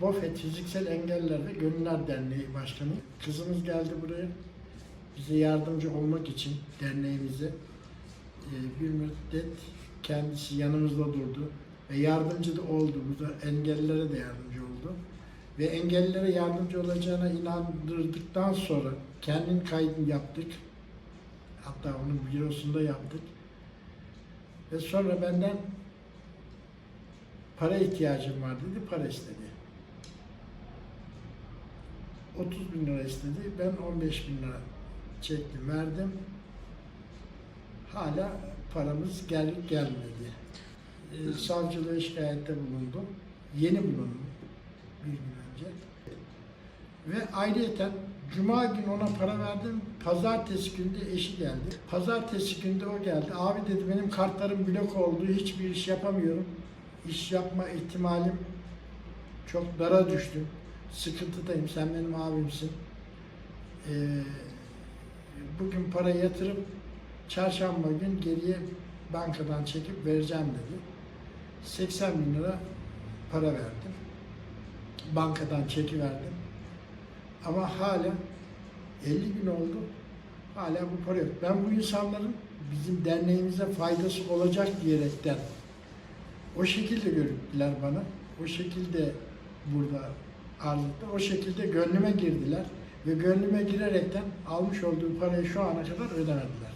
BOFET Fiziksel Engeller ve Gönüller Derneği Başkanı. Kızımız geldi buraya. Bize yardımcı olmak için derneğimize e, bir müddet kendisi yanımızda durdu ve yardımcı da oldu. Burada engellilere de yardımcı oldu. Ve engellilere yardımcı olacağına inandırdıktan sonra kendin kaydını yaptık. Hatta onun bürosunda yaptık. Ve sonra benden para ihtiyacım var dedi, para istedi. 30 bin lira istedi, ben 15 bin lira çektim, verdim. Hala paramız gel gelmedi. Ee, savcılığa şikayette bulundum. Yeni bulundum, bir gün önce. Ve ayrıyeten Cuma günü ona para verdim. Pazartesi günü de eşi geldi. Pazartesi günü de o geldi. Abi dedi benim kartlarım blok oldu. Hiçbir iş yapamıyorum. İş yapma ihtimalim çok dara düştüm. Sıkıntıdayım. Sen benim abimsin. Ee, bugün para yatırıp çarşamba gün geriye bankadan çekip vereceğim dedi. 80 bin lira para verdim. Bankadan çekiverdim. Ama hala 50 gün oldu. Hala bu para yok. Ben bu insanların bizim derneğimize faydası olacak diyerekten o şekilde görüntüler bana. O şekilde burada etti. O şekilde gönlüme girdiler. Ve gönlüme girerekten almış olduğu parayı şu ana kadar ödemediler.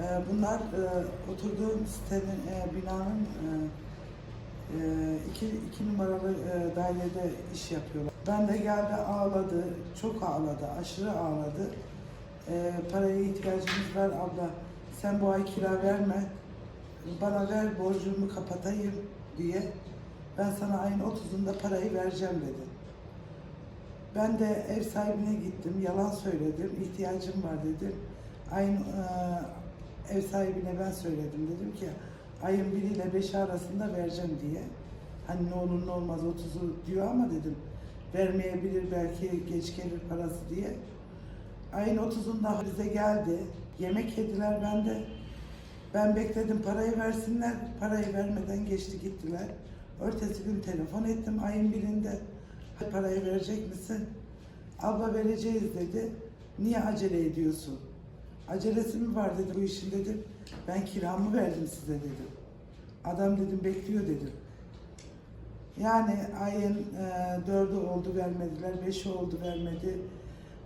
Ee, Bunlar e, oturduğum sitenin, e, binanın e, iki, iki numaralı dairede iş yapıyorlar. Ben de geldi ağladı, çok ağladı, aşırı ağladı. Paraya ihtiyacımız var abla, sen bu ay kira verme, bana ver borcumu kapatayım diye. Ben sana ayın 30'unda parayı vereceğim dedi. Ben de ev sahibine gittim, yalan söyledim, ihtiyacım var dedim. Ayın e, ev sahibine ben söyledim, dedim ki ayın 1 ile 5 arasında vereceğim diye. Hani ne olur ne olmaz 30'u diyor ama dedim vermeyebilir belki geç gelir parası diye. Ayın 30'unda bize geldi, yemek yediler ben de. Ben bekledim parayı versinler, parayı vermeden geçti gittiler. Ertesi gün telefon ettim ayın birinde. Parayı verecek misin? Abla vereceğiz dedi. Niye acele ediyorsun? Acelesi mi var dedi bu işin dedim. Ben kiramı verdim size dedim. Adam dedim bekliyor dedim. Yani ayın e, dördü oldu vermediler, beşi oldu vermedi,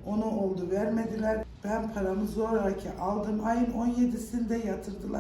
onu oldu vermediler. Ben paramı zoraki aldım. Ayın 17'sinde yatırdılar.